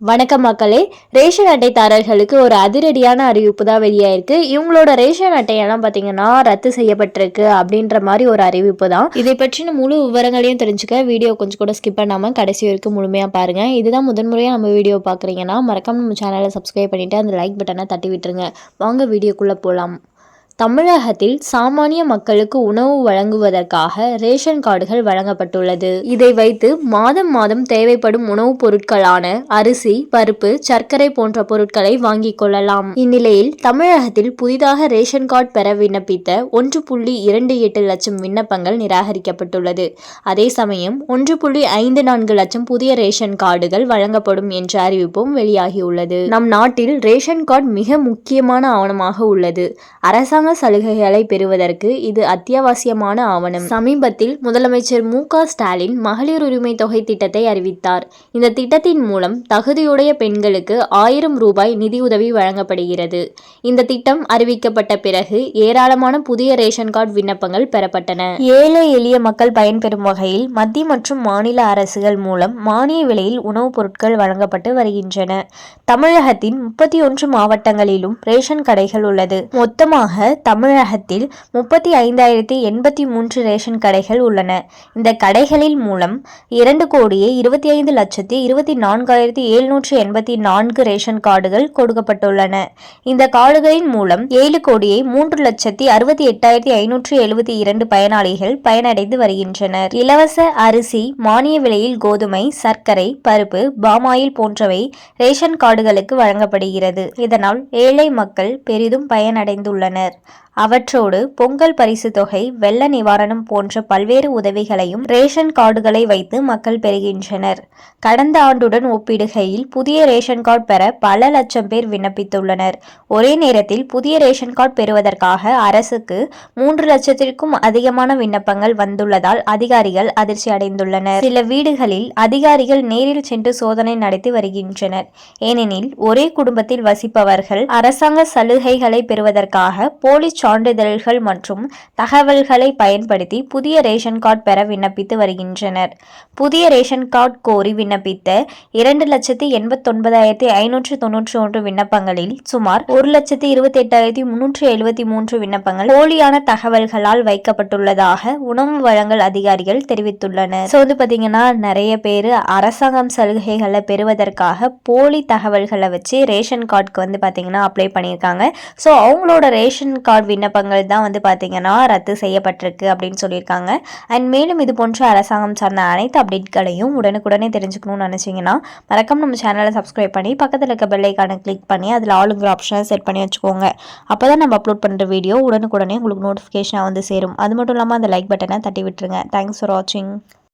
வணக்கம் மக்களே. ரேஷன் அட்டைதாரர்களுக்கு ஒரு அதிரடியான அறிவிப்பு தான் வெளியாயிருக்கு. இவங்களோட ரேஷன் அட்டையெல்லாம் பார்த்தீங்கன்னா ரத்து செய்யப்பட்டிருக்கு அப்படின்ற மாதிரி ஒரு அறிவிப்பு தான். இதை பற்றின முழு விவரங்களையும் தெரிஞ்சுக்க வீடியோ கொஞ்சம் கூட ஸ்கிப் பண்ணாமல் கடைசி வரைக்கும் முழுமையாக பாருங்க. இதுதான் முதன்முறையாக நம்ம வீடியோ பார்க்குறீங்கன்னா மறக்காம நம்ம சேனலை சப்ஸ்கிரைப் பண்ணிட்டு அந்த லைக் பட்டனை தட்டி விட்டுருங்க. வாங்க வீடியோக்குள்ளே போகலாம் தமிழகத்தில் சாமானிய மக்களுக்கு உணவு வழங்குவதற்காக ரேஷன் கார்டுகள் வழங்கப்பட்டுள்ளது. இதை வைத்து மாதம் மாதம் தேவைப்படும் உணவுப் பொருட்களான அரிசி பருப்பு சர்க்கரை போன்ற பொருட்களை வாங்கிக் கொள்ளலாம். இந்நிலையில் தமிழகத்தில் புதிதாக ரேஷன் கார்டு பெற விண்ணப்பித்த ஒன்று புள்ளி இரண்டு எட்டு லட்சம் விண்ணப்பங்கள் நிராகரிக்கப்பட்டுள்ளது. அதே சமயம் ஒன்று புள்ளி ஐந்து நான்கு லட்சம் புதிய ரேஷன் கார்டுகள் வழங்கப்படும் என்ற அறிவிப்பும் வெளியாகியுள்ளது. நம் நாட்டில் ரேஷன் கார்டு மிக முக்கியமான ஆவணமாக உள்ளது. அரசாங்க சலுகைகளை பெறுவதற்கு இது அத்தியாவசியமான ஆவணம். சமீபத்தில் முதலமைச்சர் மு க ஸ்டாலின் மகளிர் உரிமை தொகை திட்டத்தை அறிவித்தார். இந்த திட்டத்தின் மூலம் தகுதியுடைய பெண்களுக்கு ஆயிரம் ரூபாய் நிதியுதவி வழங்கப்படுகிறது. இந்த திட்டம் அறிவிக்கப்பட்ட பிறகு ஏராளமான புதிய ரேஷன் கார்டு விண்ணப்பங்கள் பெறப்பட்டன. ஏழை எளிய மக்கள் பயன்பெறும் வகையில் மத்திய மற்றும் மாநில அரசுகள் மூலம் மானிய விலையில் உணவுப் பொருட்கள் வழங்கப்பட்டு வருகின்றன. தமிழகத்தின் முப்பத்தி ஒன்று மாவட்டங்களிலும் ரேஷன் கடைகள் உள்ளது. மொத்தமாக தமிழகத்தில் முப்பத்தி ஐந்தாயிரத்தி எண்பத்தி மூன்று ரேஷன் கடைகள் உள்ளன. இந்த கடைகளில் மூலம் இரண்டு கோடியே இருபத்தி ஐந்து லட்சத்தி இருபத்தி நான்காயிரத்தி எழுநூற்றி எண்பத்தி நான்கு ரேஷன் கார்டுகள் கொடுக்கப்பட்டுள்ளன. இந்த கார்டுகளின் மூலம் ஏழு கோடியே மூன்று லட்சத்தி அறுபத்தி எட்டாயிரத்தி ஐநூற்றி எழுபத்தி இரண்டு பயனாளிகள் பயனடைந்து வருகின்றனர். இலவச அரிசி மானிய விலையில் கோதுமை சர்க்கரை பருப்பு பாமாயில் போன்றவை ரேஷன் கார்டுகளுக்கு வழங்கப்படுகிறது. இதனால் ஏழை மக்கள் பெரிதும் பயனடைந்துள்ளனர். அவற்றோடு பொங்கல் பரிசு தொகை வெள்ள நிவாரணம் போன்ற பல்வேறு உதவிகளையும் ரேஷன் கார்டுகளை வைத்து மக்கள் பெறுகின்றனர். கடந்த ஆண்டுடன் ஒப்பிடுகையில் புதிய ரேஷன் கார்டு பெற பல லட்சம் பேர் விண்ணப்பித்துள்ளனர். ஒரே நேரத்தில் புதிய ரேஷன் கார்டு பெறுவதற்காக அரசுக்கு மூன்று லட்சத்திற்கும் அதிகமான விண்ணப்பங்கள் வந்துள்ளதால் அதிகாரிகள் அதிர்ச்சி அடைந்துள்ளனர். சில வீடுகளில் அதிகாரிகள் நேரில் சென்று சோதனை நடத்தி வருகின்றனர். ஏனெனில் ஒரே குடும்பத்தில் வசிப்பவர்கள் அரசாங்க சலுகைகளை பெறுவதற்காக போலி சான்றிதழ்கள் மற்றும் தகவல்களை பயன்படுத்தி புதிய ரேஷன் கார்டு பெற விண்ணப்பித்து வருகின்றனர். புதிய ரேஷன் கார்டு கோரி விண்ணப்பித்த இரண்டு லட்சத்தி எண்பத்தொன்பதாயிரத்தி ஐநூற்று தொன்னூற்றி ஒன்று விண்ணப்பங்களில் சுமார் ஒரு லட்சத்தி இருபத்தி எட்டாயிரத்தி முன்னூற்றி எழுபத்தி மூன்று விண்ணப்பங்கள் போலியான தகவல்களால் வைக்கப்பட்டுள்ளதாக உணவு வழங்கல் அதிகாரிகள் தெரிவித்துள்ளனர். ஸோ வந்து பார்த்தீங்கன்னா நிறைய பேர் அரசாங்கம் சலுகைகளை பெறுவதற்காக போலி தகவல்களை வச்சு ரேஷன் கார்டுக்கு வந்து பார்த்தீங்கன்னா அப்ளை பண்ணியிருக்காங்க. ஸோ அவங்களோட ரேஷன் ரேஷன் கார்டு விண்ணப்பங்கள் தான் வந்து பார்த்தீங்கன்னா ரத்து செய்யப்பட்டிருக்கு அப்படின்னு சொல்லியிருக்காங்க. அண்ட் மேலும் இது போன்ற அரசாங்கம் சார்ந்த அனைத்து அப்டேட்களையும் உடனுக்குடனே தெரிஞ்சுக்கணும்னு நினச்சிங்கன்னா மறக்காம நம்ம சேனலை சப்ஸ்கிரைப் பண்ணி பக்கத்தில் இருக்க பெல்லைக்கான கிளிக் பண்ணி அதில் ஆளுங்கிற ஆப்ஷனை செட் பண்ணி வச்சுக்கோங்க. அப்போ தான் நம்ம அப்லோட் பண்ணுற வீடியோ உடனுக்குடனே உங்களுக்கு நோட்டிஃபிகேஷனாக வந்து சேரும். அது மட்டும் இல்லாமல் அந்த லைக் பட்டனை தட்டி விட்டுருங்க. தேங்க்ஸ் ஃபார் வாட்சிங்